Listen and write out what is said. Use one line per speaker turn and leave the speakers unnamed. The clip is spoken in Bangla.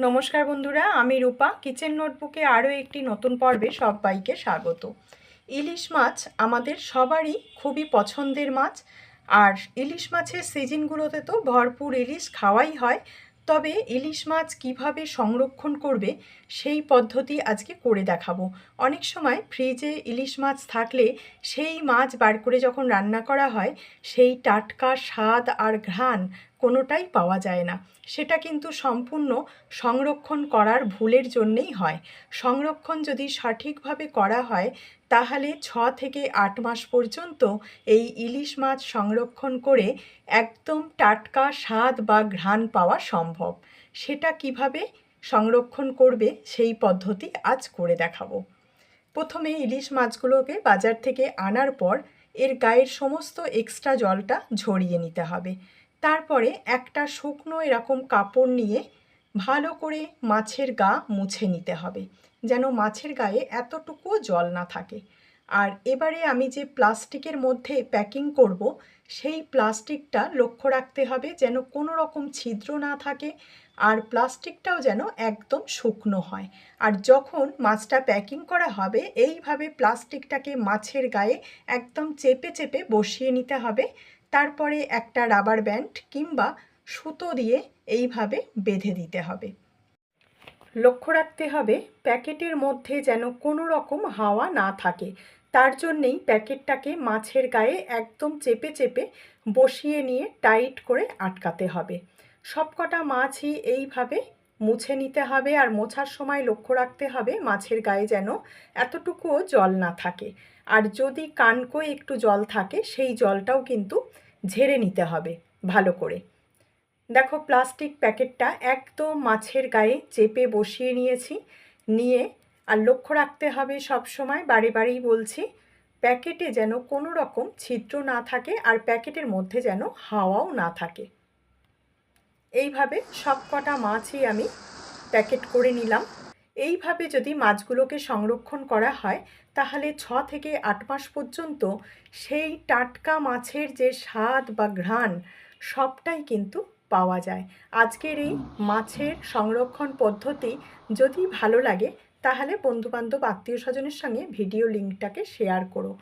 নমস্কার বন্ধুরা, আমি রূপা। কিচেন নোটবুকে আরও একটি নতুন পর্বে সবাইকে স্বাগত। ইলিশ মাছ আমাদের সবারই খুবই পছন্দের মাছ। আর ইলিশ মাছের সিজনগুলোতে তো ভরপুর ইলিশ খাওয়াই হয়। তবে ইলিশ মাছ কীভাবে সংরক্ষণ করবে, সেই পদ্ধতি আজকে করে দেখাবো। অনেক সময় ফ্রিজে ইলিশ মাছ থাকলে সেই মাছ বার করে যখন রান্না করা হয়, সেই টাটকা স্বাদ আর ঘ্রাণ কোনোটাই পাওয়া যায় না। সেটা কিন্তু সম্পূর্ণ সংরক্ষণ করার ভুলের জন্যেই হয়। সংরক্ষণ যদি সঠিকভাবে করা হয়, তাহলে ছ থেকে আট মাস পর্যন্ত এই ইলিশ মাছ সংরক্ষণ করে একদম টাটকা স্বাদ বা ঘ্রাণ পাওয়া সম্ভব। সেটা কীভাবে সংরক্ষণ করবে সেই পদ্ধতি আজ করে দেখাবো। প্রথমে ইলিশ মাছগুলোকে বাজার থেকে আনার পর এর গায়ের সমস্ত এক্সট্রা জলটা ঝরিয়ে নিতে হবে। তারপরে একটা শুকনো এরকম কাপড় নিয়ে ভালো করে মাছের গা মুছে নিতে হবে, যেন মাছের গায়ে এতটুকুও জল না থাকে। আর এবারে আমি যে প্লাস্টিকের মধ্যে প্যাকিং করব, সেই প্লাস্টিকটা লক্ষ্য রাখতে হবে যেন কোনো রকম ছিদ্র না থাকে আর প্লাস্টিকটাও যেন একদম শুকনো হয়। আর যখন মাছটা প্যাকিং করা হবে, এইভাবে প্লাস্টিকটাকে মাছের গায়ে একদম চেপে চেপে বসিয়ে নিতে হবে। তারপরে একটা রাবার ব্যান্ড কিংবা সুতো দিয়ে এইভাবে বেঁধে দিতে হবে। লক্ষ্য রাখতে হবে প্যাকেটের মধ্যে যেন কোনো রকম হাওয়া না থাকে। তার জন্যেই প্যাকেটটাকে মাছের গায়ে একদম চেপে চেপে বসিয়ে নিয়ে টাইট করে আটকাতে হবে। সবকটা মাছই এইভাবে মুছে নিতে হবে আর মোছার সময় লক্ষ্য রাখতে হবে মাছের গায়ে যেন এতটুকুও জল না থাকে। আর যদি কানকোয় একটু জল থাকে, সেই জলটাও কিন্তু ঝেড়ে নিতে হবে ভালো করে। দেখো প্লাস্টিক প্যাকেটটা একদম মাছের গায়ে চেপে বসিয়ে নিয়েছি। নিয়ে আর লক্ষ্য রাখতে হবে সব সময়, বারে বারেই বলছি, প্যাকেটে যেন কোনো রকম ছিদ্র না থাকে আর প্যাকেটের মধ্যে যেন হাওয়াও না থাকে। এইভাবে সব কটা মাছই আমি প্যাকেট করে নিলাম। এইভাবে যদি মাছগুলোকে সংরক্ষণ করা হয়, তাহলে ছ থেকে আট মাস পর্যন্ত সেই টাটকা মাছের যে স্বাদ বা ঘ্রাণ, সবটাই কিন্তু পাওয়া যায়। আজকের এই মাছের সংরক্ষণ পদ্ধতি যদি ভালো লাগে তাহলে বন্ধুবান্ধব আত্মীয় স্বজনের সঙ্গে ভিডিও লিঙ্কটাকে শেয়ার করো।